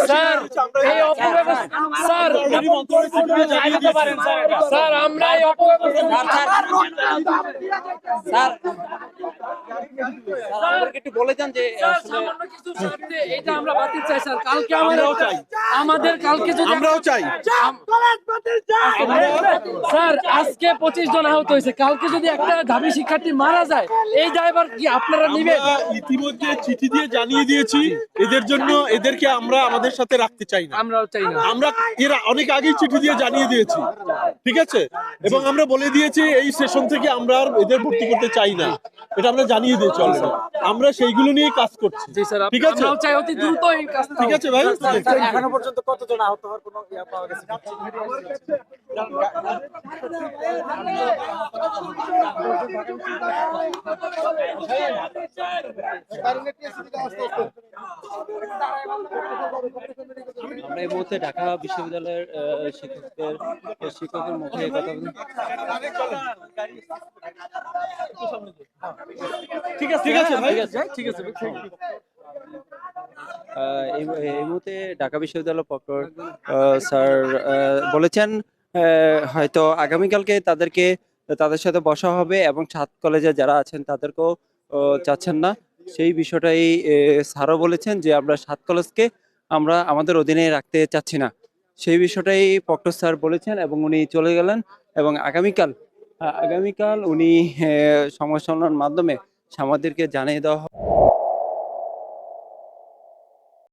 Sir এই অপব্যবস্থা sir sir আমরা এই অপব্যবস্থা স্যার আমাদেরকে একটু বলে যান যে সামান্য কিছু এটা আমরা বাতিল চাই স্যার। কালকে আমাদের আমাদের কালকে যদি আমরাও চাই। স্যার আজকে পঁচিশ জন আহত হয়েছে। কালকে যদি একটা ঢাবি শিক্ষার্থী মারা যায় এই ড্রাইভার কি আপনারা নিবেন? ইতিমধ্যে চিঠি দিয়ে জানিয়ে দিয়েছি এদের জন্য এদেরকে আমরা আমাদের সাথে রাখতে চাই না। আমরাও চাই না। আমরা এরা অনেক আগেই চিঠি দিয়ে জানিয়ে দিয়েছি। ঠিক আছে? এবং আমরা বলে দিয়েছি এই সেশন থেকে আমরা আর এদের ভর্তি করতে চাই না। এটা আমরা জানিয়ে দিয়েছি অলরেডি আমরা সেইগুলো নিয়ে কাজ করছি। জি স্যার ঠিক আছে? চাই অতি দ্রুত এই কাজটা ঠিক আছে ভাই? এখনও পর্যন্ত কতজন আহত হওয়ার কোনো ইয়া পাওয়া গেছে? আমরা এই মুহূর্তে ঢাকা বিশ্ববিদ্যালয়ের আহ, শিক্ষকদের শিক্ষকের মুখে কথা বলি। ঠিক আছে ঠিক আছে ভাই। ঠিক আছে এই এই মুহূর্তে ঢাকা বিশ্ববিদ্যালয় প্রক্টর আহ, স্যার আহ, বলেছেন আহ, হয়তো আগামীকালকে তাদেরকে তাদের সাথে বসা হবে এবং সাত কলেজে যারা আছেন তাদেরকেও আহ, চাচ্ছেন না। সেই বিষয়টাই আহ, স্যারও বলেছেন যে আমরা সাত কলেজকে আমরা আমাদের অধীনে রাখতে চাচ্ছি না। সেই বিষয়টাই প্রক্টর স্যার বলেছেন এবং উনি চলে গেলেন এবং আগামীকাল আগামীকাল উনি সংবাদ সম্মেলনের মাধ্যমে সামাদেরকে জানিয়ে দেওয়া